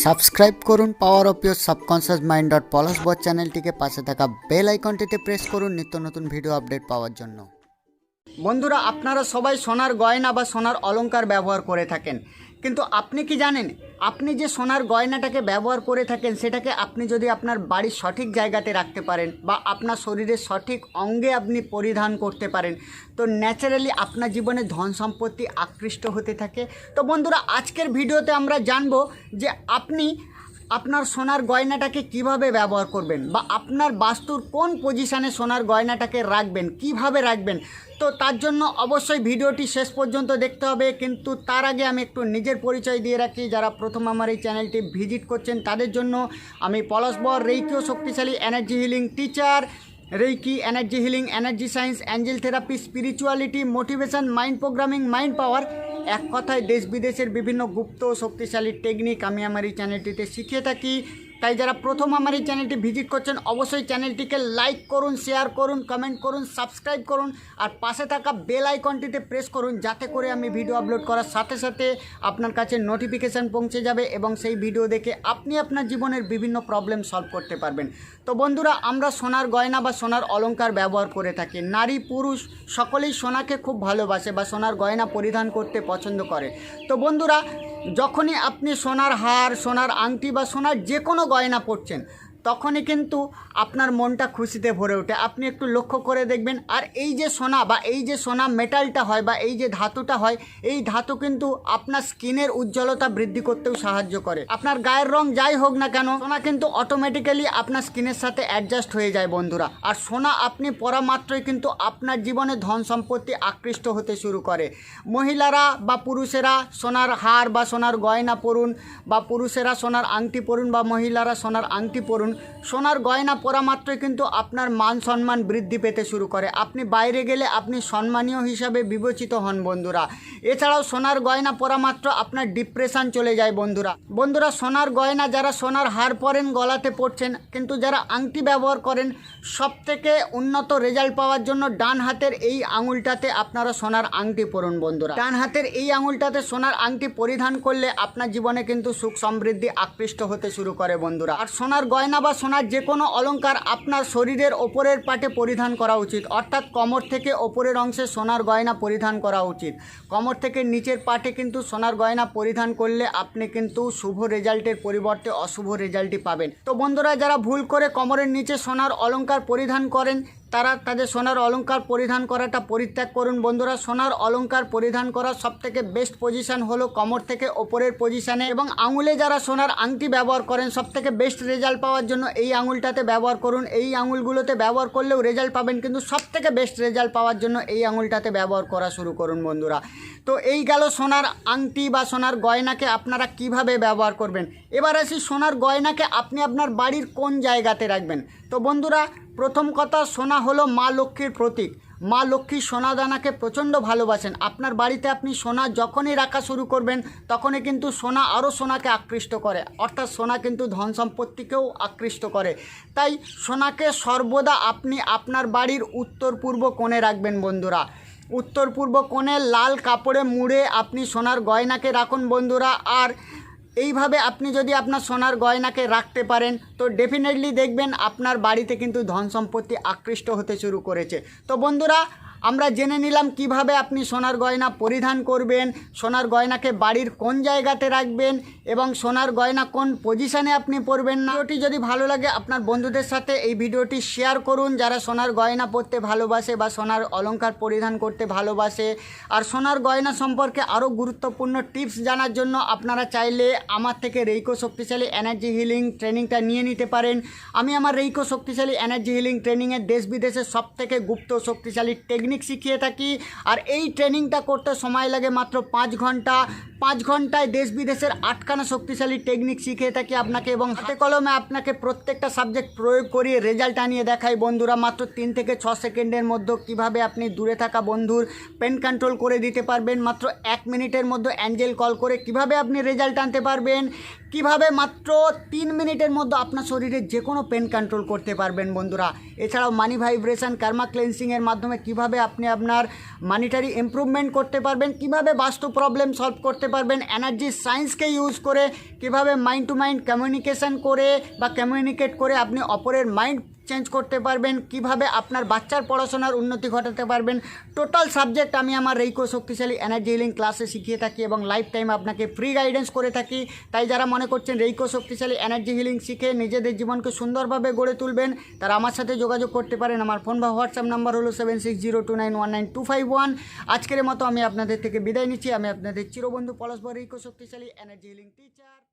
Subscribe করুন power of your subconscious mind dot Palash বট চ্যানেলটিকে পাশে থাকা বেল আইকনটিতে প্রেস করুন নিত্য নতুন ভিডিও আপডেট পাওয়ার জন্য। বন্ধুরা, আপনারা সবাই সোনার গয়না বা সোনার অলঙ্কার ব্যবহার করে থাকেন। কিন্তু আপনি কি জানেন? আপনি যে সোনার গয়নাটাকে ব্যবহার করে থাকেন, সেটাকে আপনি যদি আপনার বাড়ির সঠিক জায়গাতে রাখতে পারেন বা আপনার শরীরের সঠিক অঙ্গে আপনি পরিধান করতে পারেন, তো ন্যাচারালি আপনার জীবনে ধন সম্পত্তি আকৃষ্ট হতে থাকে। তো বন্ধুরা, আজকের ভিডিওতে আমরা জানব যে আপনি আপনার সোনার গয়নাটাকে কীভাবে ব্যবহার করবেন বা আপনার বাস্তুর কোন পজিশানে সোনার গয়নাটাকে রাখবেন, কীভাবে রাখবেন, তো তার জন্য অবশ্যই ভিডিওটি শেষ পর্যন্ত দেখতে হবে। কিন্তু তার আগে আমি একটু নিজের পরিচয় দিয়ে রাখি। যারা প্রথম আমার এই চ্যানেলটি ভিজিট করছেন, তাদের জন্য আমি পলাশবর রেইকিও শক্তিশালী energy healing teacher reiki energy healing energy science angel therapy spirituality motivation mind programming mind power এক কথায় দেশ বিদেশের বিভিন্ন গুপ্ত শক্তিশালী টেকনিক আমি আমার এই চ্যানেলটিতে শিখিয়ে থাকি। তাই যারা প্রথম আমার এই চ্যানেলটি ভিজিট করছেন, অবশ্যই চ্যানেলটিকে লাইক করুন, শেয়ার করুন, কমেন্ট করুন, সাবস্ক্রাইব করুন, আর পাশে থাকা বেল আইকনটিতে প্রেস করুন যাতে করে আমি ভিডিও আপলোড করার সাথে সাথে আপনার কাছে নোটিফিকেশান পৌঁছে যাবে এবং সেই ভিডিও দেখে আপনি আপনার জীবনের বিভিন্ন প্রবলেম সলভ করতে পারবেন। তো বন্ধুরা, আমরা সোনার গয়না বা সোনার অলঙ্কার ব্যবহার করে থাকি। নারী, পুরুষ সকলেই সোনাকে খুব ভালোবাসে বা সোনার গয়না পরিধান করতে পছন্দ করে। তো বন্ধুরা যখনই আপনি সোনার হার সোনার আংটি বা সোনার যে কোনো গয়না পরছেন তখনই কিন্তু আপনার মনটা খুশিতে ভরে ওঠে। আপনি একটু লক্ষ্য করে দেখবেন, আর এই যে সোনা বা এই যে সোনা মেটালটা হয় বা এই যে ধাতুটা হয়, এই ধাতু কিন্তু আপনার স্কিনের উজ্জ্বলতা বৃদ্ধি করতেও সাহায্য করে। আপনার গায়ের রং যাই হোক না কেন, সোনা কিন্তু অটোমেটিক্যালি আপনার স্কিনের সাথে অ্যাডজাস্ট হয়ে যায় বন্ধুরা। আর সোনা আপনি পরা মাত্রই কিন্তু আপনার জীবনে ধন সম্পত্তি আকৃষ্ট হতে শুরু করে। মহিলারা বা পুরুষেরা সোনার হার বা সোনার গয়না পরুন বা পুরুষেরা সোনার আংটি পরুন বা মহিলারা সোনার আংটি পরুন সোনার গয়না পরা মাত্রই কিন্তু আপনার মান সম্মান বৃদ্ধি পেতে শুরু করে। আপনি বাইরে গেলে আপনি সম্মানীয় হিসাবে বিবেচিত হন বন্ধুরা। এছাড়াও সোনার গয়না পরা মাত্র আপনার ডিপ্রেশন চলে যায় বন্ধুরা। বন্ধুরা, সোনার গয়না যারা সোনার হার পরেন, গলাতে পড়ছেন কিন্তু যারা আংটি ব্যবহার করেন সব থেকে উন্নত রেজাল্ট পাওয়ার জন্য ডান হাতের এই আঙুলটাতে আপনারা সোনার আংটি পরুন বন্ধুরা। ডান হাতের এই আঙুলটাতে সোনার আংটি পরিধান করলে আপনার জীবনে কিন্তু সুখ সমৃদ্ধি আকৃষ্ট হতে শুরু করে বন্ধুরা। আর সোনার গয়না বা সোনার যে কোনো অলঙ্কার আপনার শরীরের ওপরের পাটে পরিধান করা উচিত। অর্থাৎ কমর থেকে ওপরের অংশে সোনার গয়না পরিধান করা উচিত। কমর থেকে নিচের পাটে কিন্তু সোনার গয়না পরিধান করলে আপনি কিন্তু শুভ রেজাল্টের পরিবর্তে অশুভ রেজাল্টই পাবেন। তো বন্ধুরা, যারা ভুল করে কমরের নিচে সোনার অলঙ্কার পরিধান করেন তারা তাদের সোনার অলঙ্কার পরিধান করাটা পরিত্যাগ করুন বন্ধুরা। সোনার অলঙ্কার পরিধান করার সবথেকে বেস্ট পজিশান হলো কমর থেকে ওপরের পজিশানে এবং আঙুলে যারা সোনার আংটি ব্যবহার করেন, সবথেকে বেস্ট রেজাল্ট পাওয়ার জন্য এই আঙুলটাতে ব্যবহার করুন। এই আঙুলগুলোতে ব্যবহার করলেও রেজাল্ট পাবেন, কিন্তু সবথেকে বেস্ট রেজাল্ট পাওয়ার জন্য এই আঙুলটাতে ব্যবহার করা শুরু করুন বন্ধুরা। তো এই গেল সোনার আংটি বা সোনার গয়নাকে আপনারা কীভাবে ব্যবহার করবেন? এবার আসি সোনার গয়নাকে আপনি আপনার বাড়ির কোন জায়গাতে রাখবেন? তো বন্ধুরা, প্রথম কথা, সোনা হলো মা লক্ষ্মীর প্রতীক। মা লক্ষ্মী সোনা দানাকে প্রচণ্ড ভালোবাসেন। আপনার বাড়িতে আপনি সোনা যখনই রাখা শুরু করবেন, তখনই কিন্তু সোনা আরও সোনাকে আকৃষ্ট করে। অর্থাৎ সোনা কিন্তু ধন সম্পত্তিকেও আকৃষ্ট করে। তাই সোনাকে সর্বদা আপনি আপনার বাড়ির উত্তর পূর্ব কোণে রাখবেন বন্ধুরা। উত্তর পূর্ব কোণে লাল কাপড়ে মুড়ে আপনি সোনার গয়নাকে রাখুন বন্ধুরা। আর এইভাবে আপনি যদি আপনার সোনার গয়নাকে রাখতে পারেন, তো ডেফিনেটলি দেখবেন আপনার বাড়িতে কিন্তু ধন সম্পত্তি আকৃষ্ট হতে শুরু করেছে। তো বন্ধুরা আমরা জেনে নিলাম কীভাবে আপনি সোনার গয়না পরিধান করবেন, সোনার গয়নাকে বাড়ির কোন জায়গাতে রাখবেন এবং সোনার গয়না কোন পজিশানে আপনি পরবেন না। ভিডিওটি যদি ভালো লাগে, আপনার বন্ধুদের সাথে এই ভিডিওটি শেয়ার করুন যারা সোনার গয়না পরতে ভালোবাসে বা সোনার অলংকার পরিধান করতে ভালোবাসে। আর সোনার গয়না সম্পর্কে আরও গুরুত্বপূর্ণ টিপস জানার জন্য আপনারা চাইলে আমার থেকে রেইকো শক্তিশালী এনার্জি হিলিং ট্রেনিংটা নিয়ে নিতে পারেন। আমি আমার রেইকো শক্তিশালী এনার্জি হিলিং ট্রেনিংয়ের দেশ বিদেশের সব থেকে গুপ্ত শক্তিশালী টেকনিক শিখিয়ে থাকি। আর এই ট্রেনিংটা করতে সময় লাগে মাত্র পাঁচ ঘণ্টা। পাঁচ ঘন্টায় দেশ বিদেশের আটখানা শক্তিশালী টেকনিক শিখিয়ে থাকি আপনাকে এবং হাতে কলমে আপনাকে প্রত্যেকটা সাবজেক্ট প্রয়োগ করিয়ে রেজাল্ট আনিয়ে দেখাই। বন্ধুরা, মাত্র তিন থেকে ছ সেকেন্ডের মধ্যে কীভাবে আপনি দূরে থাকা বন্ধুর পেন কন্ট্রোল করে দিতে পারবেন? মাত্র এক মিনিটের মধ্যে অ্যাঞ্জেল কল করে কীভাবে আপনি রেজাল্ট আনতে পারবেন? কীভাবে মাত্র তিন মিনিটের মধ্যে আপনার শরীরে যে কোনো পেন কন্ট্রোল করতে পারবেন বন্ধুরা। এছাড়াও মানি ভাইব্রেশন কার্মা ক্লেন্সিংয়ের মাধ্যমে কীভাবে আপনি আপনার মানিটারি ইম্প্রুভমেন্ট করতে পারবেন, কীভাবে বাস্তু প্রবলেম সলভ করতে পারবেন এনার্জি সায়েন্সকে ইউজ করে, কীভাবে মাইন্ড টু মাইন্ড কমিউনিকেশন করে বা কমিউনিকেট করে আপনি অপরের মাইন্ড চেঞ্জ করতে পারবেন, কীভাবে আপনার বাচ্চার পড়াশোনার উন্নতি ঘটাতে পারবেন। টোটাল সাবজেক্ট আমি আমার রেইকো শক্তিশালী এনার্জি হিলিং ক্লাসে শিখিয়ে থাকি এবং লাইফ টাইম আপনাকে ফ্রি গাইডেন্স করে থাকি। তাই যারা মনে করছেন রেইকো শক্তিশালী এনার্জি হিলিং শিখে নিজেদের জীবনকে সুন্দরভাবে গড়ে তুলবেন, তারা আমার সাথে যোগাযোগ করতে পারেন। আমার ফোন বা হোয়াটসঅ্যাপ নাম্বার হলো seven six zero two nine one nine two five one আজকের মতো আমি আপনাদের থেকে বিদায় নিচ্ছি। আমি আপনাদের চিরবন্ধু পলাশবর রেইকো শক্তিশালী এনার্জি হিলিং টিচার